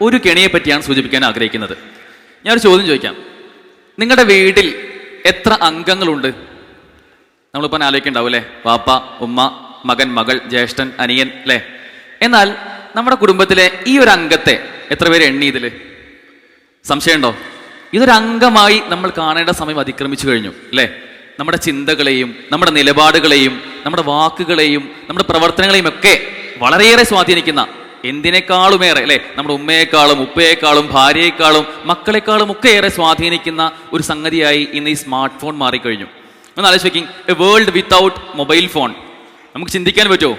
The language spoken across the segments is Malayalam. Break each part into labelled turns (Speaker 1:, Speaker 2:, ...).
Speaker 1: ഒരു കെണിയെ പറ്റിയാണ് സൂചിപ്പിക്കാൻ ആഗ്രഹിക്കുന്നത്. ഞാനൊരു ചോദ്യം ചോദിക്കാം. നിങ്ങളുടെ വീട്ടിൽ എത്ര അംഗങ്ങളുണ്ട്? നമ്മളിപ്പോൾ ആലോചിക്കണ്ടാവും അല്ലേ? പാപ്പ ഉമ്മ മകൻ മകൾ ജ്യേഷ്ഠൻ അനിയൻ അല്ലേ? എന്നാൽ നമ്മുടെ കുടുംബത്തിലെ ഈ ഒരു അംഗത്തെ എത്ര പേര് എണ്ണി ഇതിൽ? സംശയമുണ്ടോ? ഇതൊരു അംഗമായി നമ്മൾ കാണേണ്ട സമയം അതിക്രമിച്ചു കഴിഞ്ഞു അല്ലേ? നമ്മുടെ ചിന്തകളെയും നമ്മുടെ നിലപാടുകളെയും നമ്മുടെ വാക്കുകളെയും നമ്മുടെ പ്രവർത്തനങ്ങളെയും ഒക്കെ വളരെയേറെ സ്വാധീനിക്കുന്ന എന്തിനേക്കാളുമേറെ അല്ലെ? നമ്മുടെ ഉമ്മയെക്കാളും ഉപ്പയെക്കാളും ഭാര്യയെക്കാളും മക്കളെക്കാളും ഒക്കെ ഏറെ സ്വാധീനിക്കുന്ന ഒരു സംഗതിയായി ഇന്ന് ഈ സ്മാർട്ട് ഫോൺ മാറിക്കഴിഞ്ഞു. ഒന്ന് ആലോചിക്കും a world without mobile phone. നമുക്ക് ചിന്തിക്കാൻ പറ്റുമോ?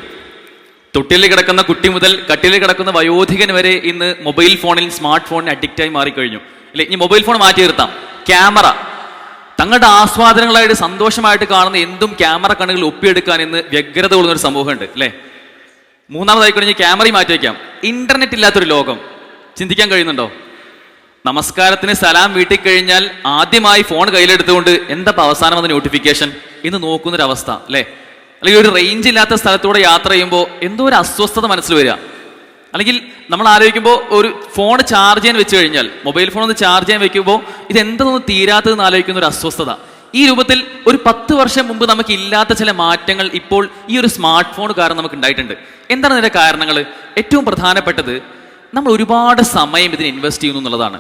Speaker 1: തൊട്ടിലിൽ കിടക്കുന്ന കുട്ടി മുതൽ കട്ടിലിൽ കിടക്കുന്ന വയോധികൻ വരെ ഇന്ന് മൊബൈൽ ഫോണിൽ സ്മാർട്ട് ഫോണിന് അഡിക്റ്റായി മാറിക്കഴിഞ്ഞു. അല്ലെ? ഇനി മൊബൈൽ ഫോൺ മാറ്റി നിർത്താം. ക്യാമറ. തങ്ങളുടെ ആസ്വാദനങ്ങളായിട്ട് സന്തോഷമായിട്ട് കാണുന്ന എന്തും ക്യാമറ കണ്ണുകൾ ഒപ്പിയെടുക്കാൻ ഇന്ന് വ്യഗ്രത കൊള്ളുന്ന ഒരു സമൂഹമുണ്ട് അല്ലേ? മൂന്നാമതായി കഴിഞ്ഞ് ക്യാമറയും മാറ്റി വയ്ക്കാം ഇന്റർനെറ്റ് ഇല്ലാത്തൊരു ലോകം. ചിന്തിക്കാൻ കഴിയുന്നുണ്ടോ? നമസ്കാരത്തിന് സലാം വീട്ടിൽ കഴിഞ്ഞാൽ ആദ്യമായി ഫോൺ കയ്യിലെടുത്തുകൊണ്ട് എന്താ അവസാനം വന്ന നോട്ടിഫിക്കേഷൻ ഇന്ന് നോക്കുന്നൊരവസ്ഥ അല്ലേ? അല്ലെങ്കിൽ ഒരു റേഞ്ച് ഇല്ലാത്ത സ്ഥലത്തൂടെ യാത്ര ചെയ്യുമ്പോൾ എന്തോ ഒരു അസ്വസ്ഥത മനസ്സിൽ വരിക. അല്ലെങ്കിൽ നമ്മൾ ആലോചിക്കുമ്പോൾ ഒരു ഫോൺ ചാർജ് ചെയ്യാൻ വെച്ച് കഴിഞ്ഞാൽ മൊബൈൽ ഫോൺ ഒന്ന് ചാർജ് ചെയ്യാൻ വെക്കുമ്പോൾ ഇത് എന്തൊന്നും തീരാത്തതെന്ന് ആലോചിക്കുന്ന ഒരു അസ്വസ്ഥത. ഈ രൂപത്തിൽ ഒരു പത്ത് വർഷം മുമ്പ് നമുക്ക് ഇല്ലാത്ത ചില മാറ്റങ്ങൾ ഇപ്പോൾ ഈ ഒരു സ്മാർട്ട് ഫോൺ കാരണം നമുക്ക് ഉണ്ടായിട്ടുണ്ട്. എന്താണ് അതിന്റെ കാരണങ്ങൾ? ഏറ്റവും പ്രധാനപ്പെട്ടത് നമ്മൾ ഒരുപാട് സമയം ഇതിന് ഇൻവെസ്റ്റ് ചെയ്യുന്നു എന്നുള്ളതാണ്.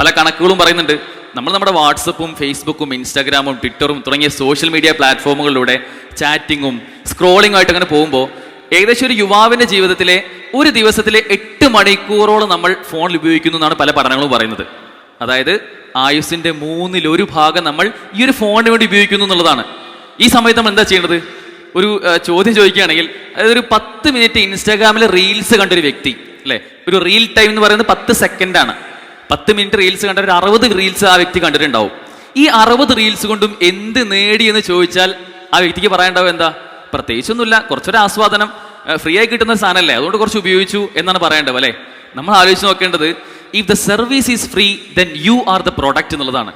Speaker 1: പല കണക്കുകളും പറയുന്നുണ്ട്. നമ്മൾ നമ്മുടെ വാട്സപ്പും ഫേസ്ബുക്കും ഇൻസ്റ്റാഗ്രാമും ട്വിറ്ററും തുടങ്ങിയ സോഷ്യൽ മീഡിയ പ്ലാറ്റ്ഫോമുകളിലൂടെ ചാറ്റിങ്ങും സ്ക്രോളിംഗും ആയിട്ട് അങ്ങനെ പോകുമ്പോൾ ഏകദേശം ഒരു യുവാവിന്റെ ജീവിതത്തിലെ ഒരു ദിവസത്തിലെ എട്ട് മണിക്കൂറോളം നമ്മൾ ഫോണിൽ ഉപയോഗിക്കുന്നു എന്നാണ് പല പഠനങ്ങളും പറയുന്നത്. അതായത് ആയുസിന്റെ മൂന്നിൽ ഒരു ഭാഗം നമ്മൾ ഈ ഒരു ഫോണിന് വേണ്ടി ഉപയോഗിക്കുന്നു എന്നുള്ളതാണ്. ഈ സമയത്ത് നമ്മൾ എന്താ ചെയ്യേണ്ടത്? ഒരു ചോദ്യം ചോദിക്കുകയാണെങ്കിൽ അതായത് ഒരു പത്ത് മിനിറ്റ് ഇൻസ്റ്റാഗ്രാമിൽ റീൽസ് കണ്ടൊരു വ്യക്തി അല്ലെ? ഒരു റീൽ ടൈം എന്ന് പറയുന്നത് പത്ത് സെക്കൻഡാണ് പത്ത് മിനിറ്റ് റീൽസ് കണ്ട ഒരു അറുപത് റീൽസ് ആ വ്യക്തി കണ്ടിട്ടുണ്ടാവും. ഈ അറുപത് റീൽസ് കൊണ്ടും എന്ത് നേടി എന്ന് ചോദിച്ചാൽ ആ വ്യക്തിക്ക് പറയാനുണ്ടാവും എന്താ? പ്രത്യേകിച്ചൊന്നുമില്ല കുറച്ചൊരു ആസ്വാദനം ഫ്രീ ആയി കിട്ടുന്ന സാധനമല്ലേ? അതുകൊണ്ട് കുറച്ച് ഉപയോഗിച്ചു എന്നാണ് പറയേണ്ടത് അല്ലേ? നമ്മൾ ആലോചിച്ച് നോക്കേണ്ടത് if the service is free then you are the product എന്നുള്ളതാണ്.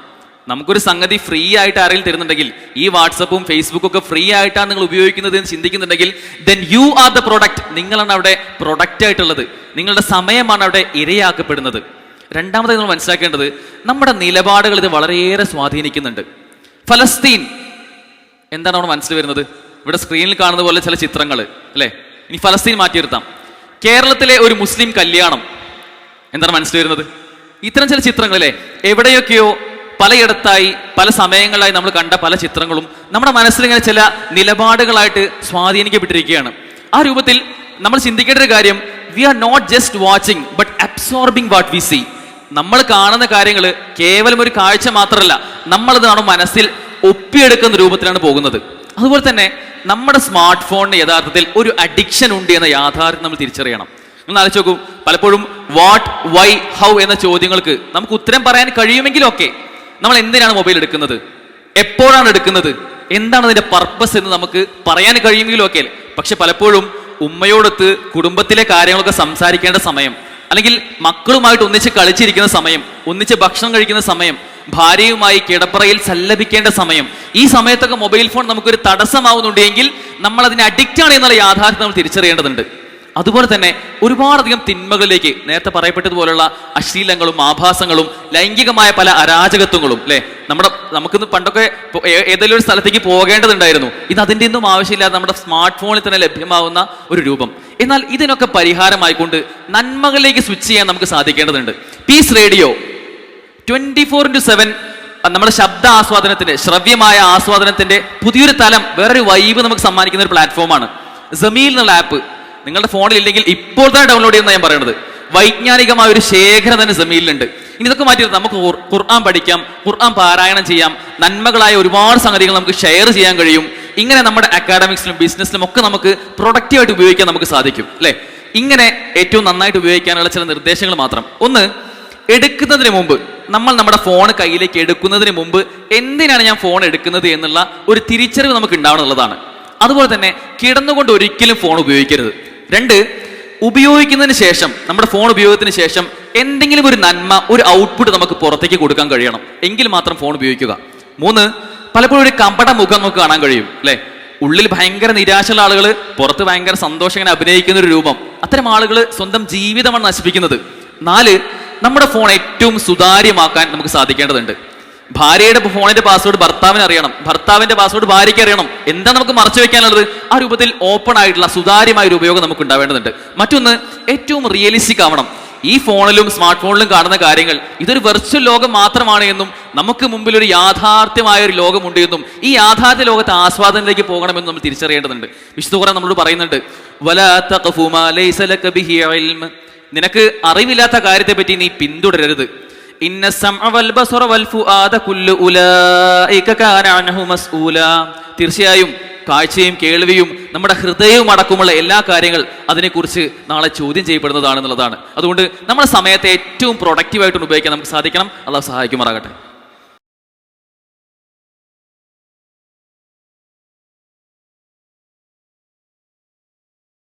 Speaker 1: നമുക്കൊരു സംഗതി ഫ്രീ ആയിട്ട് ആരെങ്കിലും തരുന്നുണ്ടെങ്കിൽ ഈ വാട്സപ്പും ഫേസ്ബുക്കും ഒക്കെ ഫ്രീ ആയിട്ടാണ് നിങ്ങൾ ഉപയോഗിക്കുന്നത് എന്ന് ചിന്തിക്കുന്നുണ്ടെങ്കിൽ then you are the product നിങ്ങളാണ് അവിടെ പ്രൊഡക്റ്റ് ആയിട്ടുള്ളത്. നിങ്ങളുടെ സമയമാണ് അവിടെ ഇരയാക്കപ്പെടുന്നത്. രണ്ടാമതായി നമ്മൾ മനസ്സിലാക്കേണ്ടത് നമ്മുടെ നിലപാടുകൾ ഇത് വളരെയേറെ സ്വാധീനിക്കുന്നുണ്ട്. ഫലസ്തീൻ. എന്താണ് അവിടെ മനസ്സിൽ വരുന്നത്? ഇവിടെ സ്ക്രീനിൽ കാണുന്ന പോലെ ചില ചിത്രങ്ങൾ അല്ലേ? ഇനി ഫലസ്തീൻ മാറ്റി നിർത്താം കേരളത്തിലെ ഒരു മുസ്ലിം കല്യാണം. എന്താണ് മനസ്സിൽ വരുന്നത്? ഇത്തരം ചില ചിത്രങ്ങളിലെ എവിടെയൊക്കെയോ പലയിടത്തായി പല സമയങ്ങളായി നമ്മൾ കണ്ട പല ചിത്രങ്ങളും നമ്മുടെ മനസ്സിൽ ഇങ്ങനെ ചില നിലപാടുകളായിട്ട് സ്വാധീനിക്കപ്പെട്ടിരിക്കുകയാണ്. ആ രൂപത്തിൽ നമ്മൾ ചിന്തിക്കേണ്ട ഒരു കാര്യം we are not just watching but absorbing what we see നമ്മൾ കാണുന്ന കാര്യങ്ങൾ കേവലം ഒരു കാഴ്ച മാത്രമല്ല നമ്മളത് നമ്മുടെ മനസ്സിൽ ഒപ്പിയെടുക്കുന്ന രൂപത്തിലാണ് പോകുന്നത്. അതുപോലെ തന്നെ നമ്മുടെ സ്മാർട്ട് ഫോണിന് യഥാർത്ഥത്തിൽ ഒരു അഡിക്ഷൻ ഉണ്ട് എന്ന യാഥാർത്ഥ്യം നമ്മൾ തിരിച്ചറിയണം. നിങ്ങൾ ആലോചിച്ച് പലപ്പോഴും വാട്ട് വൈ ഹൗ എന്ന ചോദ്യങ്ങൾക്ക് നമുക്ക് ഉത്തരം പറയാൻ കഴിയുമെങ്കിലും ഒക്കെ നമ്മൾ എന്തിനാണ് മൊബൈൽ എടുക്കുന്നത്? എപ്പോഴാണ് എടുക്കുന്നത്? എന്താണ് അതിന്റെ പർപ്പസ് എന്ന് നമുക്ക് പറയാൻ കഴിയുമെങ്കിലും ഒക്കെ പക്ഷെ പലപ്പോഴും ഉമ്മയോടൊത്ത് കുടുംബത്തിലെ കാര്യങ്ങളൊക്കെ സംസാരിക്കേണ്ട സമയം അല്ലെങ്കിൽ മക്കളുമായിട്ട് ഒന്നിച്ച് കളിച്ചിരിക്കുന്ന സമയം ഒന്നിച്ച് ഭക്ഷണം കഴിക്കുന്ന സമയം ഭാര്യയുമായി കിടപ്പറയിൽ സല്ലപിക്കേണ്ട സമയം ഈ സമയത്തൊക്കെ മൊബൈൽ ഫോൺ നമുക്കൊരു തടസ്സമാവുന്നുണ്ടെങ്കിൽ നമ്മൾ അതിന് അഡിക്റ്റ് ആണ് എന്നുള്ള യാഥാർത്ഥ്യം നമ്മൾ തിരിച്ചറിയേണ്ടതുണ്ട്. അതുപോലെ തന്നെ ഒരുപാടധികം തിന്മകളിലേക്ക് നേരത്തെ പറയപ്പെട്ടതുപോലുള്ള അശ്ലീലങ്ങളും ആഭാസങ്ങളും ലൈംഗികമായ പല അരാജകത്വങ്ങളും അല്ലെ നമ്മുടെ നമുക്കിന്ന് പണ്ടൊക്കെ ഏതെങ്കിലും ഒരു സ്ഥലത്തേക്ക് പോകേണ്ടതുണ്ടായിരുന്നു. ഇത് അതിന്റെ ഒന്നും ആവശ്യമില്ലാതെ നമ്മുടെ സ്മാർട്ട് ഫോണിൽ തന്നെ ലഭ്യമാവുന്ന ഒരു രൂപം. എന്നാൽ ഇതിനൊക്കെ പരിഹാരമായിക്കൊണ്ട് നന്മകളിലേക്ക് സ്വിച്ച് ചെയ്യാൻ നമുക്ക് സാധിക്കേണ്ടതുണ്ട്. Peace radio twenty four into seven നമ്മുടെ ശബ്ദ ആസ്വാദനത്തിന്റെ ശ്രവ്യമായ ആസ്വാദനത്തിന്റെ പുതിയൊരു തലം വേറൊരു വൈബ് നമുക്ക് സമ്മാനിക്കുന്ന ഒരു പ്ലാറ്റ്ഫോമാണ് ജമീൽ എന്നുള്ള ആപ്പ് നിങ്ങളുടെ ഫോണിൽ ഇല്ലെങ്കിൽ ഇപ്പോൾ തന്നെ ഡൗൺലോഡ് ചെയ്യുന്ന ഞാൻ പറയുന്നത് വൈജ്ഞാനികമായ ഒരു ശേഖരം തന്നെ സെമിയിലുണ്ട് ഇനി ഇതൊക്കെ മാറ്റി നമുക്ക് ഖുർ- ഖുർആൻ പഠിക്കാം ഖുർആൻ പാരായണം ചെയ്യാം നന്മകളായ ഒരുപാട് സംഗതികൾ നമുക്ക് ഷെയർ ചെയ്യാൻ കഴിയും. ഇങ്ങനെ നമ്മുടെ അക്കാഡമിക്സിലും ബിസിനസ്സിലും ഒക്കെ നമുക്ക് പ്രൊഡക്റ്റീവായിട്ട് ഉപയോഗിക്കാൻ നമുക്ക് സാധിക്കും അല്ലേ? ഇങ്ങനെ ഏറ്റവും നന്നായിട്ട് ഉപയോഗിക്കാനുള്ള ചില നിർദ്ദേശങ്ങൾ മാത്രം. ഒന്ന് എടുക്കുന്നതിന് മുമ്പ് നമ്മൾ നമ്മുടെ ഫോൺ കയ്യിലേക്ക് എടുക്കുന്നതിന് മുമ്പ് എന്തിനാണ് ഞാൻ ഫോൺ എടുക്കുന്നത് എന്നുള്ള ഒരു തിരിച്ചറിവ് നമുക്ക് ഉണ്ടാവണം എന്നുള്ളതാണ്. അതുപോലെ തന്നെ കിടന്നുകൊണ്ട് ഒരിക്കലും ഫോൺ ഉപയോഗിക്കരുത്. രണ്ട് ഉപയോഗിക്കുന്നതിന് ശേഷം നമ്മുടെ ഫോൺ ഉപയോഗത്തിന് ശേഷം എന്തെങ്കിലും ഒരു നന്മ ഒരു ഔട്ട്പുട്ട് നമുക്ക് പുറത്തേക്ക് കൊടുക്കാൻ കഴിയണം. എങ്കിൽ മാത്രം ഫോൺ ഉപയോഗിക്കുക. മൂന്ന് പലപ്പോഴും ഒരു കമ്പട മുഖം നമുക്ക് കാണാൻ കഴിയും അല്ലെ? ഉള്ളിൽ ഭയങ്കര നിരാശയുള്ള ആളുകൾ പുറത്ത് ഭയങ്കര സന്തോഷം ഇങ്ങനെ അഭിനയിക്കുന്ന ഒരു രൂപം. അത്തരം ആളുകൾ സ്വന്തം ജീവിതമാണ് നശിപ്പിക്കുന്നത്. നാല് നമ്മുടെ ഫോൺ ഏറ്റവും സുതാര്യമാക്കാൻ നമുക്ക് സാധിക്കേണ്ടതുണ്ട്. ഭാര്യയുടെ ഫോണിന്റെ പാസ്വേഡ് ഭർത്താവിന് അറിയണം. ഭർത്താവിന്റെ പാസ്വേഡ് ഭാര്യയ്ക്ക് അറിയണം. എന്താ നമുക്ക് മറച്ചു വെക്കാനുള്ളത്? ആ രൂപത്തിൽ ഓപ്പൺ ആയിട്ടുള്ള സുതാര്യമായ ഒരു ഉപയോഗം നമുക്ക് ഉണ്ടാവേണ്ടതുണ്ട്. മറ്റൊന്ന് ഏറ്റവും റിയലിസ്റ്റിക് ആവണം. ഈ ഫോണിലും സ്മാർട്ട് ഫോണിലും കാണുന്ന കാര്യങ്ങൾ ഇതൊരു വെർച്വൽ ലോകം മാത്രമാണ് എന്നും നമുക്ക് മുമ്പിൽ ഒരു യാഥാർത്ഥ്യമായ ഒരു ലോകമുണ്ട് എന്നും ഈ യാഥാർത്ഥ്യ ലോകത്തെ ആസ്വാദനത്തിലേക്ക് പോകണമെന്ന് നമ്മൾ തിരിച്ചറിയേണ്ടതുണ്ട്. വിശുദ്ധ ഖുർആൻ നമ്മളോട് പറയുന്നുണ്ട്. നിനക്ക് അറിവില്ലാത്ത കാര്യത്തെ പറ്റി നീ പിന്തുടരരുത്. ഇന്ന വൽ ബസറ വൽ കുല്ലു കാന അൻഹു മസ്ഊല. തീർച്ചയായും കാഴ്ചയും കേൾവിയും നമ്മുടെ ഹൃദയവും അടക്കമുള്ള എല്ലാ കാര്യങ്ങൾ അതിനെക്കുറിച്ച് നാളെ ചോദ്യം ചെയ്യപ്പെടുന്നതാണെന്നുള്ളതാണ്. അതുകൊണ്ട് നമ്മുടെ സമയത്തെ ഏറ്റവും പ്രൊഡക്റ്റീവായിട്ട് ഉപയോഗിക്കാൻ നമുക്ക് സാധിക്കണം. അള്ളാഹ് സഹായിക്കുമാറാകട്ടെ.